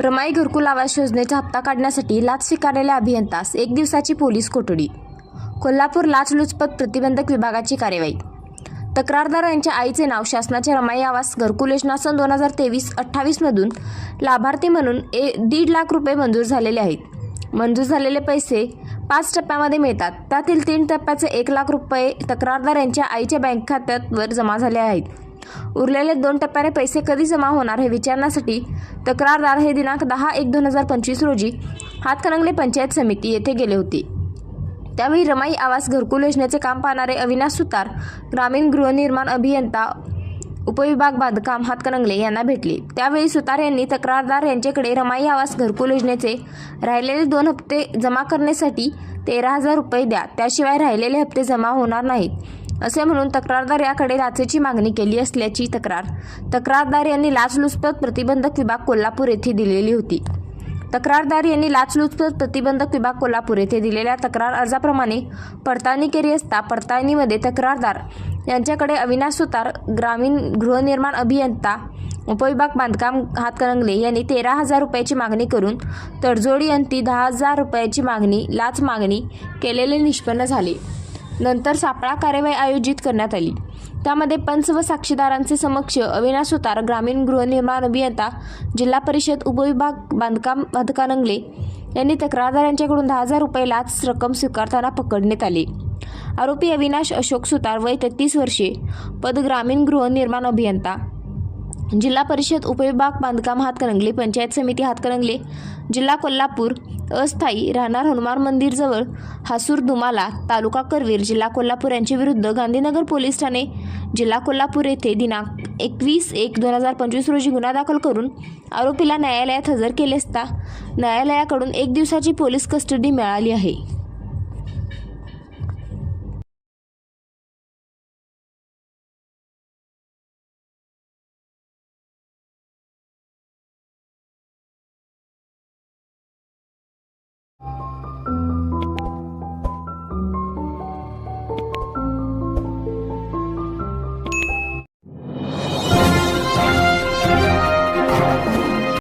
रमाई घरकुल आवास योजनेचा हप्ता काढण्यासाठी लाच स्वीकारलेल्या अभियंतास एक दिवसाची पोलीस कोठडी. कोल्हापूर लाचलुचपत प्रतिबंधक विभागाची कार्यवाही. तक्रारदार यांच्या आईचे नाव शासनाच्या रमाई आवास घरकुल योजना सन दोन हजार तेवीस अठ्ठावीसमधून लाभार्थी म्हणून ए दीड लाख रुपये मंजूर झालेले आहेत. मंजूर झालेले पैसे पाच टप्प्यामध्ये मिळतात. त्यातील तीन टप्प्याचे एक लाख रुपये तक्रारदार यांच्या आईच्या बँक खात्यावर जमा झाले आहेत. उरलेले दोन टप्प्याने पैसे कधी जमा होणार हे विचारण्यासाठी तक्रारदार हे दिनांक दहा एक दोन हजार पंचवीस रोजी हातकणंगले पंचायत समिती येथे गेले होते. त्यावेळी रमाई आवास घरकुल योजनेचे काम पाहणारे अविनाश सुतार ग्रामीण गृहनिर्माण अभियंता उपविभाग बांधकाम हातकणंगले यांना भेटले. त्यावेळी सुतार यांनी तक्रारदार यांच्याकडे रमाई आवास घरकुल योजनेचे राहिलेले दोन हप्ते जमा करण्यासाठी तेरा हजार रुपये द्या. त्याशिवाय राहिलेले हप्ते जमा होणार नाहीत. असे म्हणून तक्रारदार याकडे लाचेची मागणी केली असल्याची तक्रार. तक्रारदार यांनी लाचलुचपत प्रतिबंधक विभाग कोल्हापूर येथे दिलेली होती. तक्रारदार यांनी लाचलुचपत प्रतिबंधक विभाग कोल्हापूर येथे दिलेल्या तक्रार अर्जाप्रमाणे पडताळणी केली असता पडताळणीमध्ये तक्रारदार यांच्याकडे अविनाश सुतार ग्रामीण गृहनिर्माण अभियंता उपविभाग बांधकाम हातकणंगले यांनी तेरा हजार रुपयाची मागणी करून तडजोडी अंती दहा हजार रुपयाची मागणी लाच मागणी केलेले निष्पन्न झाले. नंतर सापळा कार्यवाही आयोजित करण्यात आली. त्यामध्ये पंच व साक्षीदारांचे समक्ष अविनाश सुतार ग्रामीण गृहनिर्माण अभियंता जिल्हा परिषद उपविभाग बांधकाम बांधकानंगले यांनी तक्रारदार यांच्याकडून दहा हजार रुपये लाच रक्कम स्वीकारताना पकडण्यात आले. आरोपी अविनाश अशोक सुतार वय तेहतीस वर्षे पद ग्रामीण गृहनिर्माण अभियंता. जिल्हा परिषद उपविभाग बांधकाम हातकणंगले पंचायत समिती हातकणंगले जिल्हा कोल्हापूर अस्थायी राहणार हनुमान मंदिरजवळ हासूर दुमाला तालुका करवीर जिल्हा कोल्हापूर यांच्याविरुद्ध गांधीनगर पोलीस ठाणे जिल्हा कोल्हापूर येथे दिनांक एकवीस एक दोन हजार पंचवीस रोजी गुन्हा दाखल करून आरोपीला न्यायालयात हजर केले असता न्यायालयाकडून एक दिवसाची पोलीस कस्टडी मिळाली आहे.